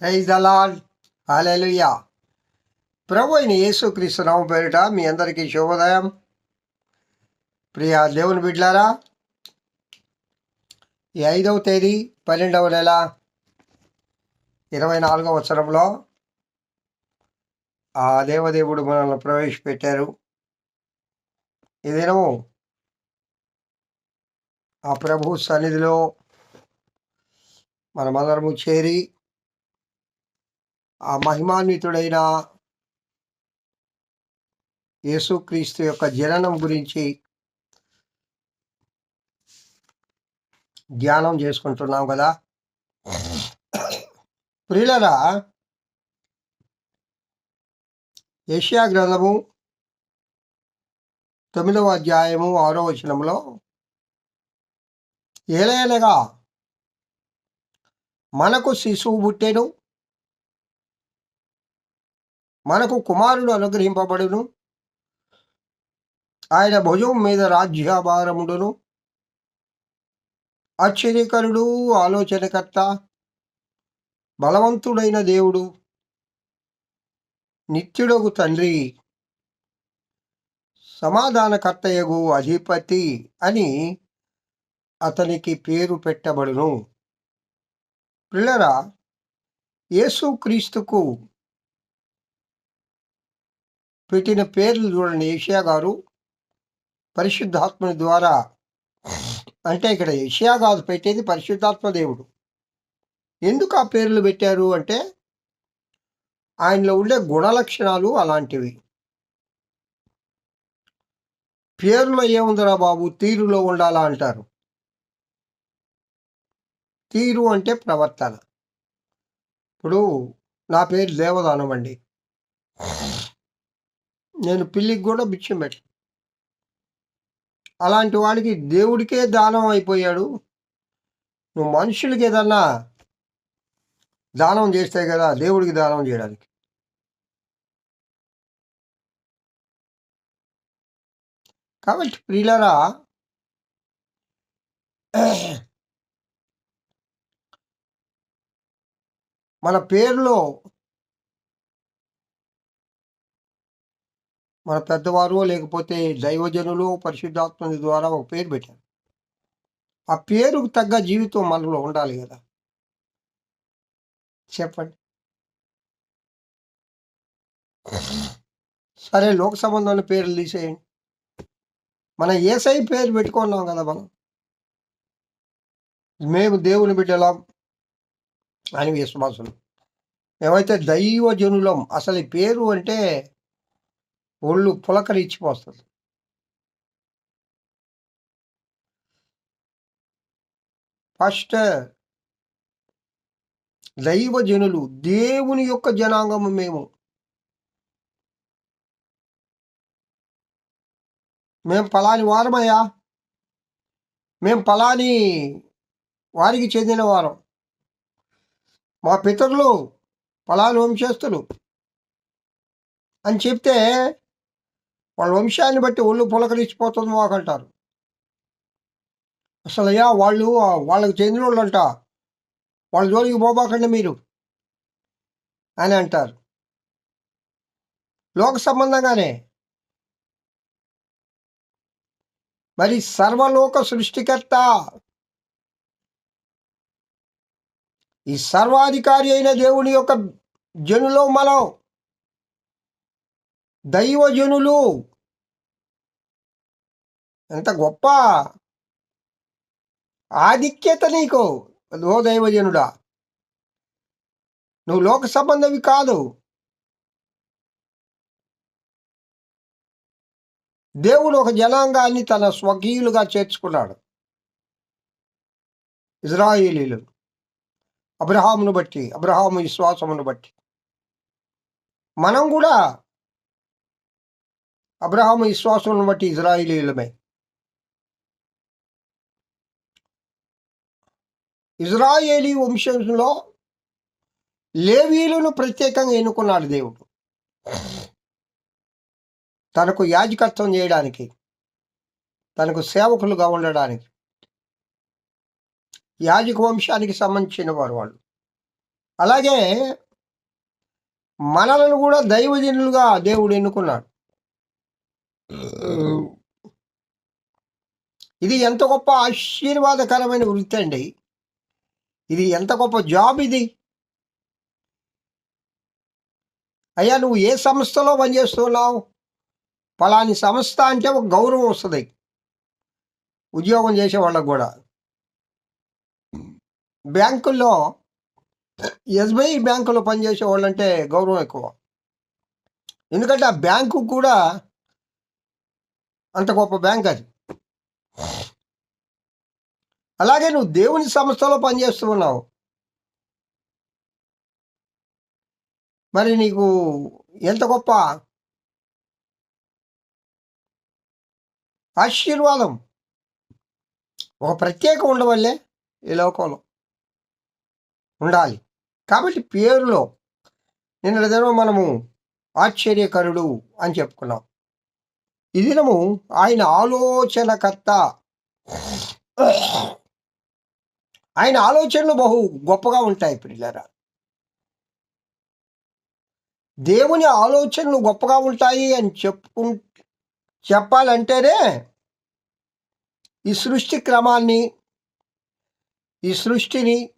Praise Dalal hallelujah ప్రభు అయిన యేసుక్రీస్తు నామ పేరిట మీ అందరికీ శుభోదయం. ప్రియ దేవుని బిడ్లారా ఈ ఐదవ తేదీ పన్నెండవ నెల ఇరవై నాలుగవ సంవత్సరంలో ఆ దేవదేవుడు మనల్ని ప్రవేశపెట్టారు. ఈ దినము ఆ ప్రభు సన్నిధిలో మనమందరము చేరి ఆ మహిమాన్వితుడైన యేసుక్రీస్తు యొక్క జననం గురించి ధ్యానం చేసుకుంటున్నాం కదా. ప్రియులరా ఏషియా గ్రంథము తొమ్మిదవ అధ్యాయము ఆరో వచనంలో ఏలయనగా మనకు శిశువు పుట్టెను మనకు కుమారుడు అనుగ్రహింపబడును. ఆయన భుజం మీద రాజ్యాభారముడును. ఆశ్చర్యకరుడు ఆలోచనకర్త బలవంతుడైన దేవుడు నిత్యుడగు తండ్రి సమాధానకర్తయగు అధిపతి అని అతనికి పేరు పెట్టబడును. పిల్లరా యేసుక్రీస్తుకు పెట్టిన పేర్లు చూడండి. ఏషియా గారు పరిశుద్ధాత్మని ద్వారా అంటే ఇక్కడ ఏషియా కాదు పెట్టేది పరిశుద్ధాత్మ దేవుడు. ఎందుకు ఆ పేర్లు పెట్టారు అంటే ఆయనలో ఉండే గుణలక్షణాలు అలాంటివి. పేరులో ఏముందిరా బాబు? తీరులో ఉండాలా అంటారు. తీరు అంటే ప్రవర్తన. ఇప్పుడు నా పేరు దేవదానం అండి. నేను పిల్లికి కూడా భిక్షం పెట్ట. అలాంటి వాడికి దేవుడికే దానం అయిపోయాడు. నువ్వు మనుషులకి ఏదన్నా దానం చేస్తే కదా దేవుడికి దానం చేయడానికి. కాబట్టి ప్రియులరా మన పేరులో మన పెద్దవారు లేకపోతే దైవజనులు పరిశుద్ధాత్మని ద్వారా ఒక పేరు పెట్టారు. ఆ పేరుకు తగ్గ జీవితం మనలో ఉండాలి కదా. చెప్పండి. సరే లోక సంబంధమైన పేర్లు తీసేయండి. మన ఏసై పేరు పెట్టుకున్నాం కదా మనం. మేము దేవుని బిడ్డలం. అని విశ్వాసం మేమైతే దైవజనులం అసలు ఈ పేరు అంటే ఒళ్ళు పులకరిచ్చిపోస్తుంది ఫస్ట్ దైవ జనులు దేవుని యొక్క జనాంగము మేము. మేము పలాని వారమయ్యా? మేము పలాని వారికి చెందిన వారం. మా పితరులు పలాని వంశస్థులు అని చెప్తే వాళ్ళ వంశాన్ని బట్టి ఒళ్ళు పులకరించిపోతుంది మాకంటారు. అసలు అయ్యా వాళ్ళు వాళ్ళకి చెందిన వాళ్ళు అంట వాళ్ళ జోలికి పోబాకండి మీరు. అని అంటారు. లోక సంబంధంగానే. మరి సర్వలోక సృష్టికర్త. ఈ సర్వాధికారి అయిన దేవుని యొక్క జనులో మనం. దైవజనులు. ఎంత గొప్ప ఆధిక్యత నీకు. ఓ దైవజనుడా. నువ్వు లోక సంబంధవి కాదు. దేవుడు ఒక జనాంగాన్ని తన స్వకీయులుగా చేర్చుకున్నాడు. ఇజ్రాయేలీలు. అబ్రహామును బట్టి అబ్రహాము విశ్వాసమును బట్టి. మనం కూడా అబ్రహాము విశ్వాసం బట్టి ఇజ్రాయిలీలమే ఇజ్రాయేలీ వంశంలో లేవీలను ప్రత్యేకంగా ఎన్నుకున్నాడు దేవుడు. తనకు యాజకత్వం చేయడానికి తనకు సేవకులుగా ఉండడానికి యాజక వంశానికి సంబంధించిన వారు వాళ్ళు. అలాగే మనలను కూడా దైవజనులుగా దేవుడు ఎన్నుకున్నాడు. ఇది ఎంత గొప్ప ఆశీర్వాదకరమైన వృత్తి అండి. ఇది ఎంత గొప్ప జాబ్ ఇది. అయ్యా నువ్వు ఏ సంస్థలో పనిచేస్తున్నావు? పలాని సంస్థ అంటే ఒక గౌరవం వస్తుంది. ఉద్యోగం చేసే వాళ్ళకు కూడా. బ్యాంకుల్లో ఎస్బీఐ బ్యాంకులో పనిచేసే వాళ్ళంటే గౌరవం ఎక్కువ. ఎందుకంటే ఆ బ్యాంకు కూడా అంత గొప్ప బ్యాంక్ అది. అలాగే నువ్వు దేవుని సంస్థలో పనిచేస్తూ ఉన్నావు మరి నీకు ఎంత గొప్ప ఆశీర్వాదం? ఒక ప్రత్యేక ఉండవల్లే ఈ లోకంలో. ఉండాలి. కాబట్టి పేరులో నిన్న దినం మనము ఆశ్చర్యకరుడు అని చెప్పుకున్నాం. ఈ దినము ఆయన ఆలోచనకర్త. ఆయన ఆలోచనలు బహు గొప్పగా ఉంటాయి పిల్లరా దేవుని ఆలోచనలు గొప్పగా ఉంటాయి అని చెప్పు చెప్పాలంటేనే ఈ సృష్టి క్రమాన్ని ఈ సృష్టిని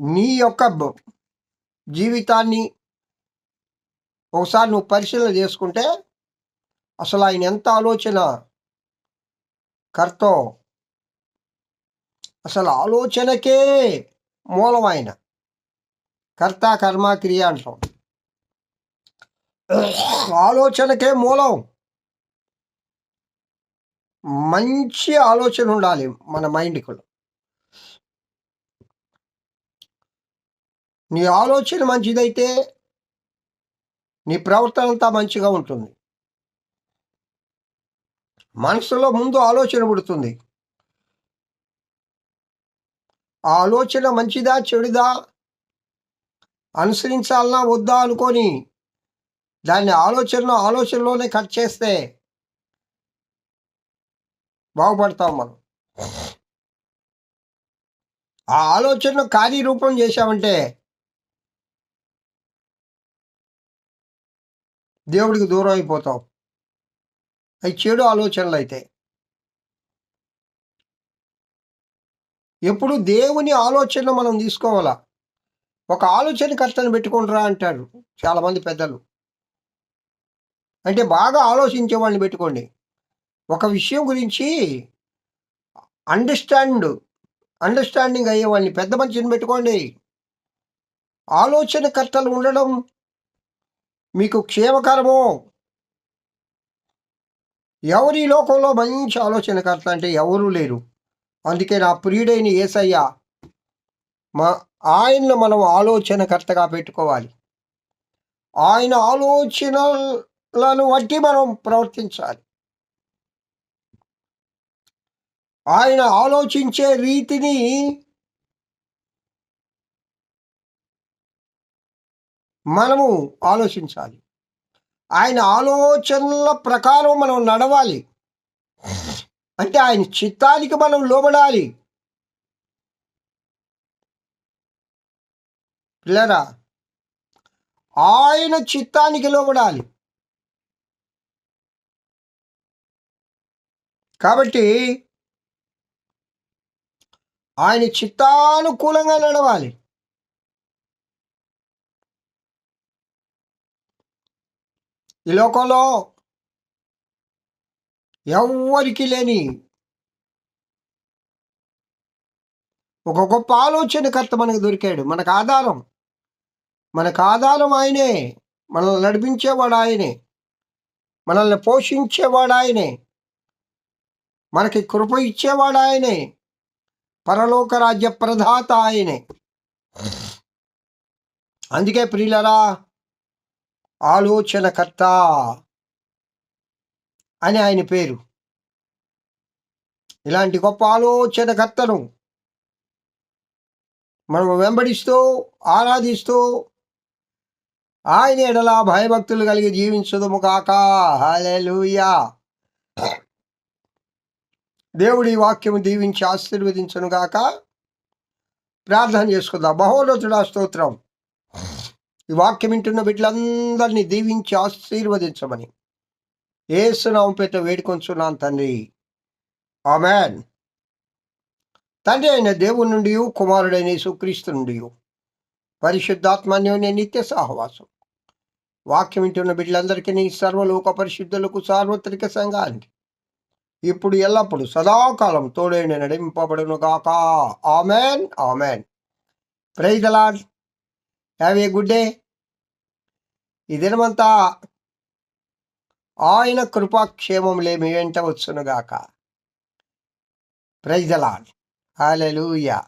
నీ యొక్క జీవితాన్ని ఒకసారి నువ్వు పరిశీలన చేసుకుంటే అసలు ఆయన ఎంత ఆలోచన? కర్తో. అసలు ఆలోచనకే మూలం ఆయన. కర్త కర్మ క్రియ అంటాం. ఆలోచనకే మూలం. మంచి ఆలోచన ఉండాలి మన మైండ్కులు నీ ఆలోచన మంచిదైతే నీ ప్రవర్తన అంతా మంచిగా ఉంటుంది. మనసులో ముందు ఆలోచన పుడుతుంది. ఆ ఆలోచన మంచిదా చెడుదా? అనుసరించాలనా వద్దా అనుకొని దాన్ని ఆలోచన ఆలోచనలోనే కట్ చేస్తే బాగుపడతాం మనం. ఆ ఆలోచనను కార్యరూపం చేశామంటే దేవుడికి దూరం అయిపోతాం. అవి చెడు ఆలోచనలు అయితే ఎప్పుడు దేవుని ఆలోచన మనం తీసుకోవాలా? ఒక ఆలోచన కర్తను పెట్టుకుంటారా అంటారు చాలామంది పెద్దలు. అంటే బాగా ఆలోచించే వాళ్ళని పెట్టుకోండి. ఒక విషయం గురించి అండర్స్టాండ్ అండర్స్టాండింగ్ అయ్యే వాళ్ళని పెద్ద మనిషిని పెట్టుకోండి. ఆలోచన కర్తలు ఉండడం మీకు క్షేమకరమో ఎవరి లోకంలో మంచి ఆలోచనకర్త అంటే ఎవరూ లేరు. అందుకే నా ప్రియుడైన ఏసయ్య మా ఆయన్ను మనం ఆలోచనకర్తగా పెట్టుకోవాలి. ఆయన ఆలోచనలను బట్టి మనం ప్రవర్తించాలి. ఆయన ఆలోచించే రీతిని మనము ఆలోచించాలి. ఆయన ఆలోచనల ప్రకారం మనం నడవాలి. అంటే ఆయన చిత్తానికి మనం లోబడాలి. పిల్లరా ఆయన చిత్తానికి లోబడాలి. కాబట్టి ఆయన చిత్తానుకూలంగా నడవాలి. ఈ లోకంలో ఎవ్వరికి లేని ఒక గొప్ప ఆలోచనకర్త మనకు దొరికాడు. మనకు ఆధారం. మనకు ఆధారం ఆయనే. మనల్ని నడిపించేవాడు ఆయనే. మనల్ని పోషించేవాడు ఆయనే. మనకి కృప ఇచ్చేవాడు ఆయనే. పరలోక రాజ్య ప్రధాత ఆయనే. అందుకే ప్రియులరా ఆలోచనకర్త అని ఆయన పేరు. ఇలాంటి గొప్ప ఆలోచనకర్తను మనం వెంబడిస్తూ ఆరాధిస్తూ ఆయన ఎడలా భయభక్తులు కలిగి జీవించదుము కాక హల్లెలూయా. దేవుడి వాక్యము దీవించి ఆశీర్వదించను గాక. ప్రార్థన చేసుకుందాం. బహోన్నతుడా స్తోత్రం. ఈ వాక్యం వింటున్న బిడ్డలందరినీ దీవించి ఆశీర్వదించమని. ఏసునామం పేట వేడుకొంచున్నాను తండ్రి. ఆమెన్. తండ్రి అయిన దేవుని నుండి కుమారుడైన సుక్రీస్తు నుండి పరిశుద్ధాత్మన్యోని నిత్య సహవాసం. వాక్యం వింటున్న బిడ్డలందరికీ నీ సర్వలోక పరిశుద్ధులకు సార్వత్రిక సంఘానికి ఇప్పుడు ఎల్లప్పుడు సదాకాలం తోడైన నడింపబడును గాక amen. Amen. Praise the Lord have a good day ఈ దినమంతా ఆయన కృపాక్షేమములే మీ వెంట వచ్చునుగాక ప్రైజ్ అలాడ్ హాలెలూయా